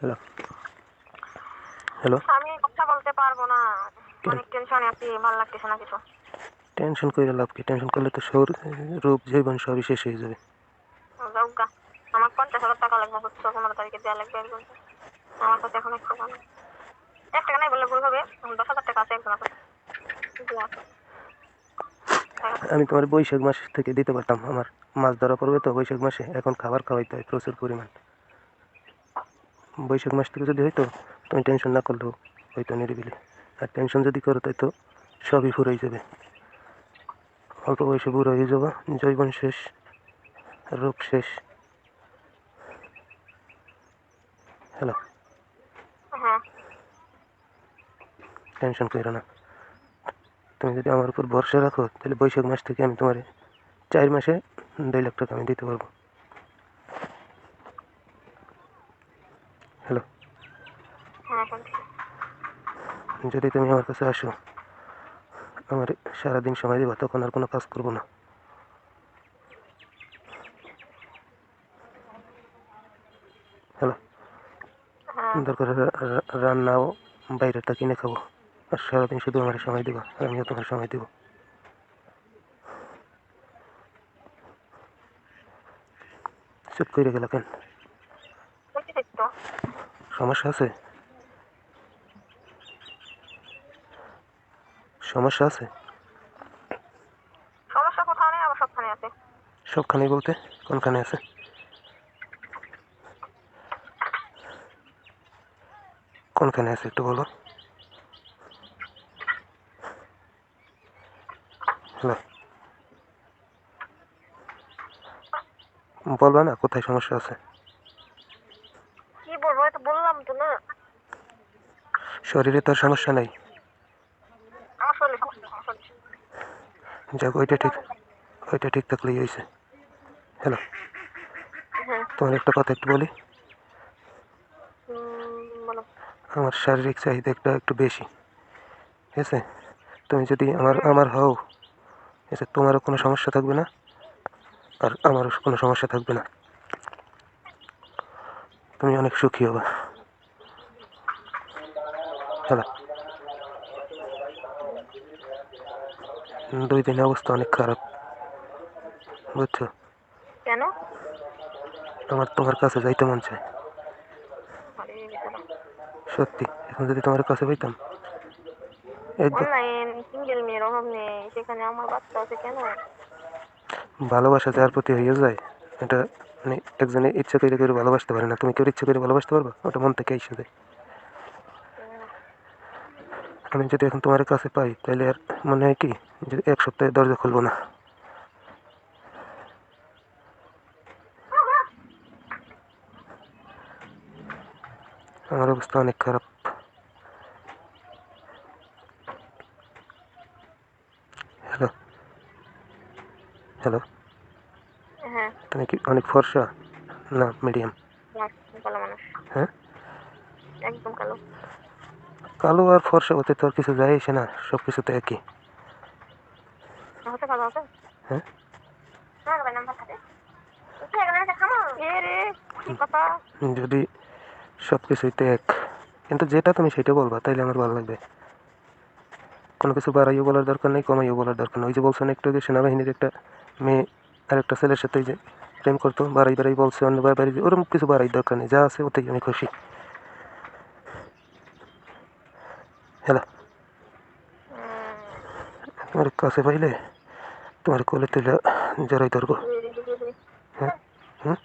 Hello hello আমি কথা বলতে পারব না। অনেক টেনশনে আছি ভালো লাগতেছে না কিছু। টেনশন করে লাভ কি? টেনশন করলে তো সৌর রূপ জীবন সবই শেষ হয়ে যাবে। যাউগা আমার পঞ্চাশ হাজার টাকা লাগবে হচ্ছে পনেরো তারিখে দেওয়া লাগবে একজন। আমার কাছে এখন একটু কম এক টাকা নাই বললে ভুল হবে দশ হাজার টাকা আছে একজন আছে। আমি তোমার বৈশাখ মাস থেকে দিতে পারতাম আমার মাছ ধরা পড়বে তো বৈশাখ মাসে এখন খাবার খাওয়াইতে হয় প্রচুর পরিমাণ। বৈশাখ মাস থেকে যদি হয়তো তুমি টেনশন না করলেও হয়তো নিরিবিলি। আর টেনশন যদি করো তাই তো সবই ফুরাই যাবে। অল্প বয়সে বুড়ো হয়ে যাব জৈবন শেষ রোগ শেষ। হ্যালো হ্যাঁ। টেনশন করো না। তুমি যদি আমার উপর ভরসা রাখো তাহলে বৈশাখ মাস থেকে আমি তোমার চার মাসে দুই লাখ টাকা আমি দিতে পারব হ্যালো হ্যাঁ শুনছি যদি তুমি আমার কাছে আসো আমার সারাদিন সময় দেবা তখন আর কোনো কাজ করব না। হ্যালো হ্যাঁ। দরকার রান্নাও বাইরেটা কিনে খাব। আর সারাদিন শুধু আমার সময় দেবা আর আমিও তোমার সময় দেবো। চুপ করে গেল কেন? সমস্যা আছে? সমস্যা আছে? সমস্যা কোথাও নেই আবার সবখানে আছে। সবখানে বলতে কোনখানে আছে? কোনখানে আছে একটু বলো। হ্যালো। বলবা না কোথায় সমস্যা আছে? কি বলব বললাম তো না। শরীরে তো আর সমস্যা নেই আমার শরীরে সমস্যা আমার শরীরে। যাক ওইটা ঠিক। ওইটা ঠিক থাকলেই হয়েছে। হ্যালো। হ্যাঁ। তোমার একটা কথা একটু বলি? আমার শারীরিক চাহিদা একটা একটু বেশি। ঠিক আছে? তুমি যদি আমার আমার হও ঠিক আছে তোমারও কোনো সমস্যা থাকবে না আর আমারও কোনো সমস্যা থাকবে না। তুমি অনেক সুখী হবে। হ্যালো। দুই দিনের অবস্থা অনেক খারাপ। বুঝছ? কেন? তোমার তোমার কাছে যাইতে মন চায়। সত্যি এখন যদি তোমার কাছে পাইতাম সিঙ্গেল মেয়ের অভাব নেই সেখানে আমার বাচ্চা আছে কেন? ভালোবাসা যার প্রতি হয়ে যায় এটা মানে একজনে ইচ্ছা করে করে ভালোবাসতে পারে না। তুমি কেউ ইচ্ছা করে ভালোবাসতে পারবে? ওটা মন থেকে এসে যায়। আমি যদি এখন তোমার কাছে পাই তাহলে আর মনে হয় কি যে এক সপ্তাহে দরজা খুলবো না আমার অবস্থা অনেক খারাপ হ্যালো হ্যালো হ্যাঁ তুমি কি অনেক ফর্সা না মিডিয়াম না, কালো মানুষ হ্যাঁ একদম কালো কালো আর ফর্সা হতে তো আর কিছু যায় আসে না সব কিছু তো একই। হ্যাঁ? যদি সব কিছুই তো এক কিন্তু যেটা তুমি সেটা বলবা তাইলে আমার ভালো লাগবে। কোনো কিছু বাড়াইও বলার দরকার নেই কমাইও বলার দরকার নেই। ওই যে বলছো না একটু আগে সেনাবাহিনীর একটা মেয়ে আর একটা ছেলের সাথে যে প্রেম করতো বাড়াই বাড়াই বলছে অন্য বাড়ি ওরকম কিছু বাড়াই দরকার নেই যা আছে ওতেই আমি খুশি হ্যালো তোমার কাছে পাইলে তোমার কোলে তুলে জড়াই ধরবো হ্যাঁ হুম